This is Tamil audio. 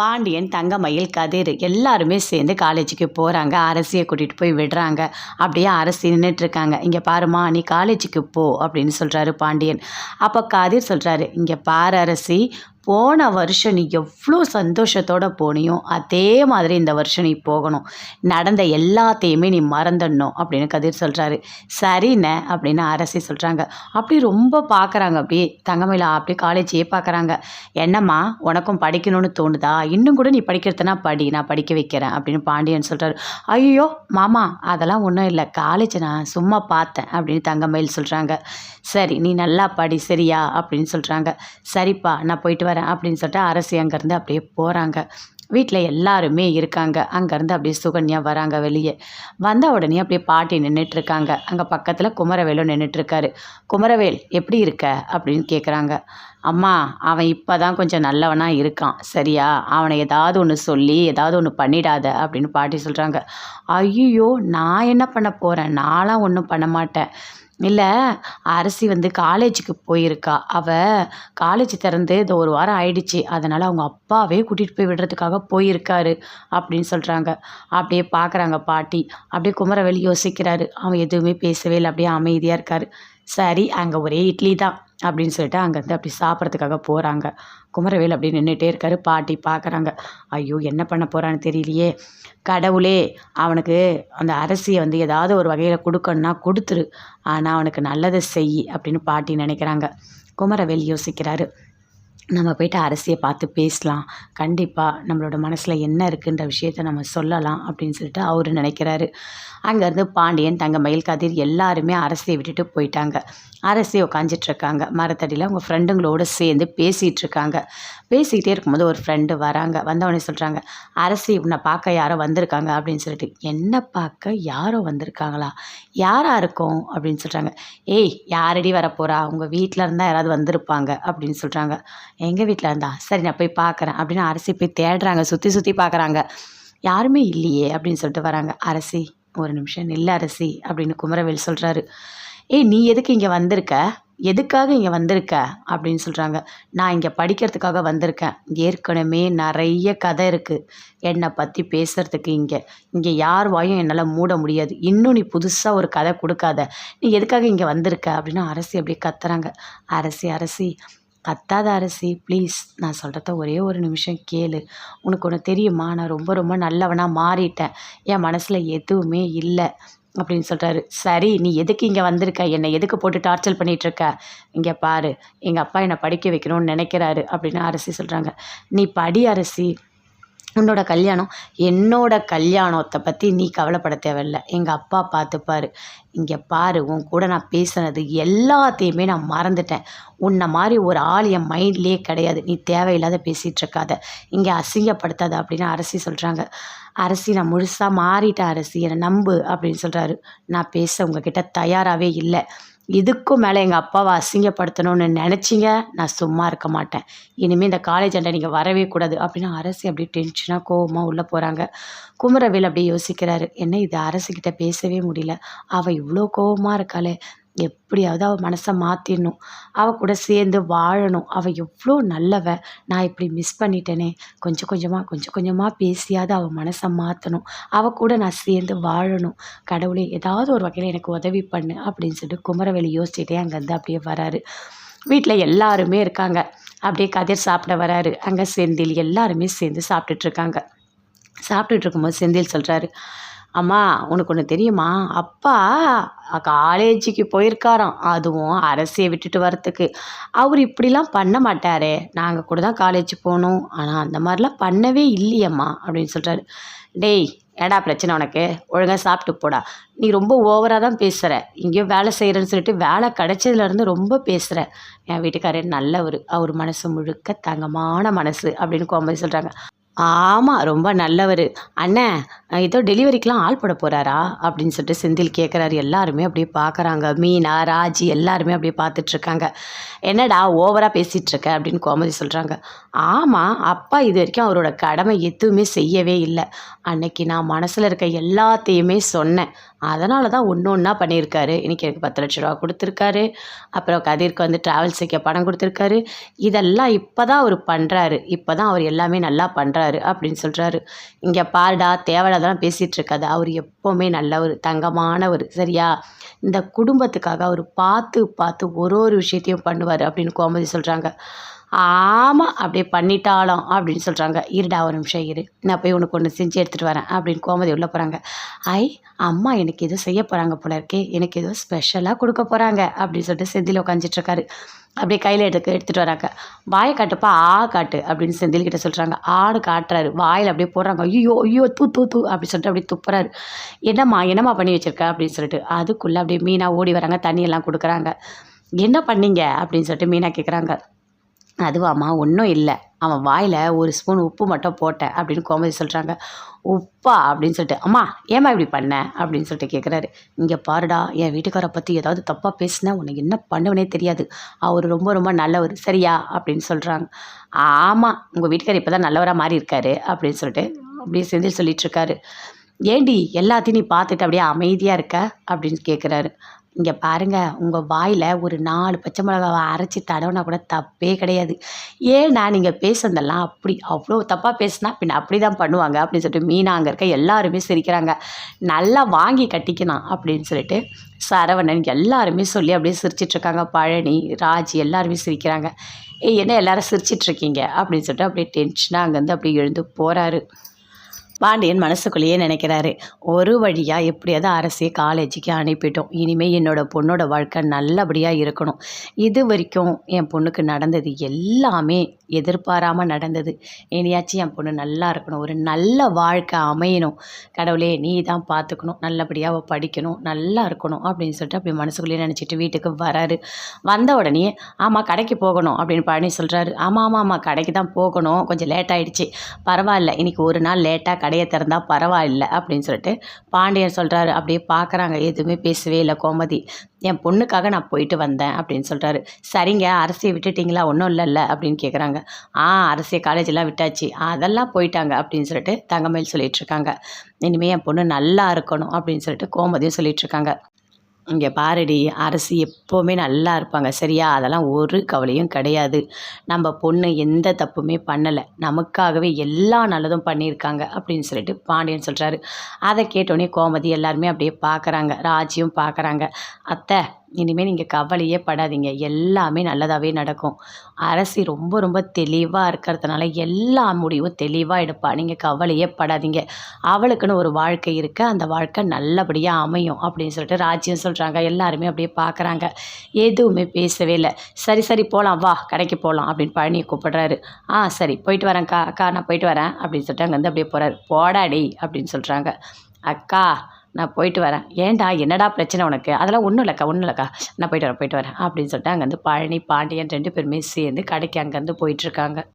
பாண்டியன் தங்கமயில் கதிர் எல்லாருமே சேர்ந்து காலேஜுக்கு போகிறாங்க அரசியை கூட்டிகிட்டு போய் விடுறாங்க. அப்படியே அரசி நின்றுட்டுருக்காங்க இங்கே பாருமா நீ காலேஜுக்கு போ அப்படின்னு சொல்கிறாரு பாண்டியன். அப்போ கதிர் சொல்கிறாரு இங்கே பாரு அரசி போன வருஷம் நீ எவ்வளோ சந்தோஷத்தோடு போனியோ அதே மாதிரி இந்த வருஷம் நீ போகணும். நடந்த எல்லாத்தையுமே நீ மறந்துடணும் அப்படின்னு கதிர் சொல்கிறாரு சரிண்ணே அப்படின்னு அரசி சொல்கிறாங்க அப்படி ரொம்ப பார்க்குறாங்க அப்படியே தங்கமயில அப்படி காலேஜையே பார்க்குறாங்க என்னம்மா உனக்கும் படிக்கணும்னு தோணுதா? இன்னும் கூட நீ படிக்கிறதுனா படி நான் படிக்க வைக்கிறேன் அப்படின்னு பாண்டியன் சொல்கிறாரு ஐயோ மாமா அதெல்லாம் ஒன்றும் இல்லை. காலேஜ் நான் சும்மா பார்த்தேன் அப்படின்னு தங்கமயில் சொல்கிறாங்க சரி நீ நல்லா படி சரியா? அப்படின்னு சொல்கிறாங்க சரிப்பா நான் போயிட்டு வரேன். அப்படின்னு சொல்லிட்டு அரசி அங்கேருந்து அப்படியே போகிறாங்க வீட்டில் எல்லாருமே இருக்காங்க. அங்கேருந்து அப்படியே சுகன்யா வராங்க வெளியே. வந்த உடனே அப்படியே பாட்டி நின்றுட்டுருக்காங்க அங்கே பக்கத்தில் குமரவேலும் நின்றுட்டுருக்காரு குமரவேல் எப்படி இருக்க? அப்படின்னு கேட்குறாங்க அம்மா அவன் இப்போ தான் கொஞ்சம் நல்லவனாக இருக்கான். சரியா? அவனை ஏதாவது ஒன்று சொல்லி ஏதாவது ஒன்று பண்ணிடாத. அப்படின்னு பாட்டி சொல்கிறாங்க ஐயோ நான் என்ன பண்ண போகிறேன் நான்லாம் ஒன்றும் பண்ண மாட்டேன். இல்லை அரசி வந்து காலேஜுக்கு போயிருக்கா. அவள் காலேஜ் திறந்து இந்த ஒரு வாரம் ஆயிடுச்சு. அதனால் அவங்க அப்பாவே கூட்டிகிட்டு போய் விடுறதுக்காக போயிருக்காரு அப்படின்னு சொல்கிறாங்க அப்படியே பார்க்குறாங்க பாட்டி. அப்படியே குமரவெளி யோசிக்கிறாரு. அவன் எதுவுமே பேசவே இல்லை. அப்படியே அமைதியாக இருக்கார். சரி அங்கே ஒரே இட்லி தான் அப்படின்னு சொல்லிட்டு அங்கேருந்து அப்படி சாப்பிட்றதுக்காக போகிறாங்க குமரவேல் அப்படி நின்றுட்டே இருக்காரு. பாட்டி பார்க்குறாங்க ஐயோ என்ன பண்ண போகிறான்னு தெரியலையே. கடவுளே அவனுக்கு அந்த அரசியை வந்து ஏதாவது ஒரு வகையில் கொடுக்கணுன்னா கொடுத்துரு. ஆனால் அவனுக்கு நல்லதை செய் அப்படின்னு பாட்டி நினைக்கிறாங்க. குமரவேல் யோசிக்கிறாரு. நம்ம போயிட்டு அரசியை பார்த்து பேசலாம். கண்டிப்பாக நம்மளோட மனசில் என்ன இருக்குன்ற விஷயத்த நம்ம சொல்லலாம் அப்படின்னு சொல்லிட்டு அவர் நினைக்கிறாரு. அங்கேருந்து பாண்டியன் தங்கமயில் கதிர் எல்லாருமே அரசியை விட்டுட்டு போயிட்டாங்க. அரசி உட்காந்துட்ருக்காங்க மரத்தடியில் அவங்க ஃப்ரெண்டுங்களோடு சேர்ந்து பேசிகிட்டு இருக்காங்க பேசிக்கிட்டே இருக்கும்போது ஒரு ஃப்ரெண்டு வராங்க. வந்தவொடனே சொல்கிறாங்க அரசி உன்னை பார்க்க யாரோ வந்திருக்காங்க அப்படின்னு சொல்லிட்டு. என்ன பார்க்க யாரோ வந்திருக்காங்களா? யாராக இருக்கும்? அப்படின்னு சொல்கிறாங்க ஏய் யாரடி வரப்போகிறா உங்கள் வீட்டில் இருந்தால் யாராவது வந்திருப்பாங்க அப்படின்னு சொல்கிறாங்க எங்கள் வீட்டில் இருந்தா? சரி நான் போய் பார்க்குறேன் அப்படின்னு அரசி போய் தேடுறாங்க. சுற்றி சுற்றி பார்க்குறாங்க யாருமே இல்லையே அப்படின்னு சொல்லிட்டு வராங்க. அரசி ஒரு நிமிஷம் நில்ல அரசி அப்படின்னு குமரவேல் சொல்கிறாரு ஏய் நீ எதுக்கு இங்கே வந்திருக்க? எதுக்காக இங்கே வந்திருக்க? அப்படின்னு சொல்கிறாங்க நான் இங்கே படிக்கிறதுக்காக வந்திருக்கேன். ஏற்கனவே நிறைய கதை இருக்குது என்னை பற்றி பேசுகிறதுக்கு இங்கே. இங்கே யார் வாயும் என்னால் மூட முடியாது. இன்னும் நீ புதுசாக ஒரு கதை கொடுக்காத. நீ எதுக்காக இங்கே வந்திருக்க? அப்படின்னு அரசி அப்படியே கத்துறாங்க. அரசி அரசி கத்தாத அரசி ப்ளீஸ் நான் சொல்கிறத ஒரே ஒரு நிமிஷம் கேளு. உனக்கு ஒன்று தெரியுமா? நான் ரொம்ப ரொம்ப நல்லவனாக மாறிட்டேன். என் மனசில் எதுவுமே இல்லை. அப்படின்னு சொல்கிறாரு சரி நீ எதுக்கு இங்கே வந்திருக்க? என்னை எதுக்கு போட்டு டார்ச்சர் பண்ணிகிட்ருக்க இங்கே பாரு எங்கள் அப்பா என்னை படிக்க வைக்கணும்னு நினைக்கிறாரு அப்படின்னு அரசி சொல்கிறாங்க நீ படி அரசி. உன்னோட கல்யாணம் என்னோட கல்யாணத்தை பற்றி நீ கவலைப்பட தேவையில்ல. எங்கள் அப்பா பார்த்துப்பாரு இங்கே பாரு உன் கூட நான் பேசுனது எல்லாத்தையுமே நான் மறந்துட்டேன். உன்னை மாதிரி ஒரு ஆள் என் மைண்ட்லேயே கிடையாது. நீ தேவையில்லாத பேசிகிட்டு இருக்காத. இங்கே அசிங்கப்படுத்தாத அப்படின்னு அரசி சொல்கிறாங்க அரசி நான் முழுசாக மாறிட்டேன் அரசி. என்னை நம்பு அப்படின்னு சொல்கிறாரு நான் பேச உங்ககிட்ட தயாராகவே இல்லை. இதுக்கும் மேலே எங்கள் அப்பாவை அசிங்கப்படுத்தணும்னு நினச்சிங்க? நான் சும்மா இருக்க மாட்டேன். இனிமேல் இந்த காலேஜ் அண்டை நீங்கள் வரவே கூடாது. அப்படின்னு அரசு அப்படியே டென்ஷனாக கோவமாக உள்ளே போகிறாங்க குமரவேல் அப்படியே யோசிக்கிறாரு. என்ன இது? அரசுக்கிட்ட பேசவே முடியல. அவள் இவ்வளோ கோவமாக இருக்காளே. எப்படியாவது அவள் மனசை மாற்றிடணும் அவள் கூட சேர்ந்து வாழணும். அவள் எவ்வளோ நல்லவ. நான் இப்படி மிஸ் பண்ணிட்டேனே. கொஞ்சம் கொஞ்சமாக கொஞ்சம் கொஞ்சமாக பேசியாவது அவள் மனசை மாற்றணும் அவள் கூட நான் சேர்ந்து வாழணும். கடவுளே ஏதாவது ஒரு வகையில் எனக்கு உதவி பண்ணு அப்படின்னு சொல்லிட்டு குமரவேலி யோசிச்சுட்டே அங்கேருந்து அப்படியே வராரு. வீட்டில் எல்லாருமே இருக்காங்க. அப்படியே கதிர் சாப்பிட வராரு. அங்கே செந்தில் எல்லாருமே சேர்ந்து சாப்பிட்டுட்ருக்காங்க சாப்பிட்டுட்டு இருக்கும்போது செந்தில் சொல்கிறாரு அம்மா உனக்கு ஒன்று தெரியுமா? அப்பா காலேஜுக்கு போயிருக்காராம். அதுவும் அரசியை விட்டுட்டு வரத்துக்கு அவர் இப்படிலாம் பண்ண மாட்டாரே. நாங்கள் கூட தான் காலேஜ் போகணும் ஆனால் அந்த மாதிரிலாம் பண்ணவே இல்லையம்மா அப்படின்னு சொல்கிறாரு டேய் ஏடா பிரச்சனை உனக்கு? ஒழுங்காக சாப்பிட்டு போடா. நீ ரொம்ப ஓவராக தான் பேசுகிற இங்கேயும் வேலை செய்கிறேன்னு சொல்லிட்டு வேலை கிடைச்சதுலேருந்து ரொம்ப பேசுகிற என் வீட்டுக்காரர் நல்லவர். அவர் மனசு முழுக்க தங்கமான மனசு அப்படின்னு கோம்பதி சொல்கிறாங்க ஆமாம் ரொம்ப நல்லவர். அண்ணே ஏதோ டெலிவரிக்கெலாம் ஆள் போட போகிறாரா அப்படின்னு சொல்லிட்டு செந்தில் கேட்குறாரு எல்லாருமே அப்படியே பார்க்குறாங்க மீனா ராஜி எல்லாருமே அப்படியே பார்த்துட்ருக்காங்க என்னடா ஓவராக பேசிகிட்டு இருக்க அப்படின்னு கோமதி சொல்கிறாங்க ஆமாம் அப்பா இது வரைக்கும் அவரோட கடமை எதுவுமே செய்யவே இல்லை. அன்னைக்கு நான் மனசில் இருக்க எல்லாத்தையுமே சொன்னேன். அதனால தான் ஒன்று ஒன்றா பண்ணியிருக்காரு. இன்றைக்கி எனக்கு பத்து லட்ச ரூபா கொடுத்துருக்காரு. அப்புறம் கதிர்க்கு வந்து ட்ராவல்ஸுக்கு பணம் கொடுத்துருக்காரு. இதெல்லாம் இப்போ தான் அவர் பண்ணுறாரு இப்போ தான் அவர் எல்லாமே நல்லா பண்ணுறாரு அப்படின்னு சொல்கிறாரு இங்கே பாருடா தேவையில்லாதான் பேசிகிட்ருக்காது அவர் எப்போவுமே நல்லவர் தங்கமானவர். சரியா? இந்த குடும்பத்துக்காக அவர் பார்த்து பார்த்து ஒரு ஒரு விஷயத்தையும் பண்ணுவார் அப்படின்னு கோமதி சொல்கிறாங்க ஆமாம் அப்படியே பண்ணிட்டாலும் அப்படின்னு சொல்கிறாங்க இருடா ஒரு நிமிஷம் இரு. நான் போய் உனக்கு ஒன்று செஞ்சு எடுத்துகிட்டு வரேன் அப்படின்னு கோமதி உள்ளே போகிறாங்க ஐ அம்மா எனக்கு எதுவும் செய்ய போகிறாங்க போல இருக்கே. எனக்கு ஏதோ ஸ்பெஷலாக கொடுக்க போகிறாங்க அப்படின்னு சொல்லிட்டு செந்தில் உட்காந்துட்ருக்காரு அப்படியே கையில் எடுத்து எடுத்துகிட்டு வராங்க. வாயை காட்டுப்பா ஆ காட்டு அப்படின்னு செந்தில் கிட்ட சொல்கிறாங்க ஆடு காட்டுறாரு. வாயில் அப்படியே போடுறாங்க. ஐயோ ஐயோ தூ தூ தூ அப்படின்னு சொல்லிட்டு அப்படியே துப்புறாரு. என்னம்மா என்னம்மா பண்ணி வச்சிருக்க அப்படின்னு சொல்லிட்டு அதுக்குள்ளே அப்படியே மீனா ஓடி வராங்க. தண்ணியெல்லாம் கொடுக்குறாங்க. என்ன பண்ணீங்க அப்படின்னு சொல்லிட்டு மீனா கேட்குறாங்க அதுவாம்மா ஒன்றும் இல்லை. அவன் வாயில் ஒரு ஸ்பூன் உப்பு மட்டும் போட்டேன் அப்படின்னு கோமதி சொல்கிறாங்க உப்பா அப்படின்னு சொல்லிட்டு அம்மா ஏம்மா இப்படி பண்ண? அப்படின்னு சொல்லிட்டு கேட்குறாரு இங்கே பாருடா என் வீட்டுக்காரை பற்றி ஏதாவது தப்பாக பேசினா உனக்கு என்ன பண்ணுவனே தெரியாது. அவர் ரொம்ப ரொம்ப நல்லவர் சரியா? அப்படின்னு சொல்கிறாங்க ஆமாம் உங்கள் வீட்டுக்கார் இப்போ தான் நல்லவராக மாறி இருக்காரு அப்படின்னு சொல்லிட்டு அப்படியே செந்தில் சொல்லிட்டு இருக்காரு. ஏண்டி எல்லாத்தையும் நீ பார்த்துட்டு அப்படியே அமைதியாக இருக்க? அப்படின்னு கேட்குறாரு இங்கே பாருங்கள் உங்கள் வாயில் ஒரு நாலு பச்சை மிளகாவை அரைச்சி தடவுனா கூட தப்பே கிடையாது. ஏன்னா நீங்கள் பேசுனதெல்லாம் அப்படி அவ்வளோ தப்பாக பேசுனா பின்ன அப்படி தான் பண்ணுவாங்க அப்படின்னு சொல்லிட்டு மீனா அங்கே இருக்க எல்லாருமே சிரிக்கிறாங்க. நல்லா வாங்கி கட்டிக்கணும் அப்படின்னு சொல்லிட்டு சரவணன் எல்லாருமே சொல்லி அப்படியே சிரிச்சிட்ருக்காங்க பழனி ராஜ் எல்லாருமே சிரிக்கிறாங்க. ஏய் என்ன எல்லாரும் சிரிச்சிட்ருக்கீங்க அப்படின்னு சொல்லிட்டு அப்படியே டென்ஷனாக அங்கேருந்து அப்படியே எழுந்து போகிறாரு பாண்டியன் மனசுக்குள்ளேயே நினைக்கிறாரு ஒரு வழியாக எப்படியாவது அரசியை காலேஜுக்கு அனுப்பிட்டோம். இனிமேல் என்னோட பொண்ணோட வாழ்க்கை நல்லபடியாக இருக்கணும். இது வரைக்கும் என் பொண்ணுக்கு நடந்தது எல்லாமே எதிர்பாராமல் நடந்தது. இனியாச்சும் என் பொண்ணு நல்லா இருக்கணும். ஒரு நல்ல வாழ்க்கை அமையணும். கடவுளே நீ தான் பார்த்துக்கணும் நல்லபடியாக அவள் படிக்கணும். நல்லா இருக்கணும். அப்படின்னு சொல்லிட்டு அப்படி மனசுக்குள்ளேயே நினச்சிட்டு வீட்டுக்கு வராரு. வந்த உடனே ஆமாம் கடைக்கு போகணும். அப்படின்னு பழனி சொல்கிறாரு ஆமாம் ஆமாம் ஆமாம் கடைக்கு தான் போகணும். கொஞ்சம் லேட் ஆகிடுச்சு பரவாயில்ல. இன்றைக்கி ஒரு நாள் லேட்டாக கடையை திறந்தால் பரவாயில்ல அப்படின்னு சொல்லிட்டு பாண்டியன் சொல்கிறாரு அப்படியே பார்க்குறாங்க எதுவுமே பேசவே இல்லை கோமதி. என் பொண்ணுக்காக நான் போயிட்டு வந்தேன் அப்படின்னு சொல்கிறாரு சரிங்க அரசியை விட்டுட்டிங்களா? ஒன்றும் இல்லைல்ல அப்படின்னு கேட்குறாங்க ஆ அரசியை காலேஜெல்லாம் விட்டாச்சு. அதெல்லாம் போயிட்டாங்க அப்படின்னு சொல்லிட்டு தங்கமேல் சொல்லிட்டு இருக்காங்க. இனிமேல் என் பொண்ணு நல்லா இருக்கணும் அப்படின்னு சொல்லிட்டு கோமதியும் சொல்லிட்டு இருக்காங்க. இங்கே பாரடி அரசி எப்போவுமே நல்லா இருப்பாங்க. சரியா? அதெல்லாம் ஒரு கவலையும் கிடையாது. நம்ம பொண்ணு எந்த தப்புமே பண்ணலை. நமக்காகவே எல்லா நல்லதும் பண்ணியிருக்காங்க அப்படின்னு சொல்லிட்டு பாண்டியன் சொல்கிறாரு அதை கேட்டோடனே கோமதி எல்லாருமே அப்படியே பார்க்குறாங்க ராஜியும் பார்க்குறாங்க அத்தை இனிமேல் நீங்கள் கவலையே படாதீங்க. எல்லாமே நல்லதாகவே நடக்கும். அரசி ரொம்ப ரொம்ப தெளிவாக இருக்கிறதுனால எல்லா முடிவும் தெளிவாக எடுப்பா. நீங்கள் கவலையே படாதீங்க. அவளுக்குன்னு ஒரு வாழ்க்கை இருக்குது அந்த வாழ்க்கை நல்லபடியாக அமையும் அப்படின்னு சொல்லிட்டு ராஜ்யம் சொல்கிறாங்க எல்லாருமே அப்படியே பார்க்குறாங்க எதுவுமே பேசவே இல்லை. சரி சரி போகலாம் வா கடைக்கு போகலாம் அப்படின்னு பழனியை கூப்பிடுறாரு. ஆ சரி போயிட்டு வரேன்க்கா அக்கா. நான் போயிட்டு வரேன் அப்படின்னு சொல்லிட்டு அங்கேருந்து அப்படியே போகிறாரு போடாடி அப்படின்னு சொல்கிறாங்க அக்கா நான் போயிட்டு வரேன். ஏன்டா? என்னடா பிரச்சனை உனக்கு? அதெல்லாம் ஒன்றும் இல்லைக்கா ஒன்றும் இல்லைக்கா. நான் போயிட்டு வரேன் போயிட்டு வரேன். அப்படின்னு சொல்லிட்டு அங்கேருந்து பழனி பாண்டியன் ரெண்டு பேருமே சேர்ந்து கடைக்கு அங்கேருந்து போயிட்டுருக்காங்க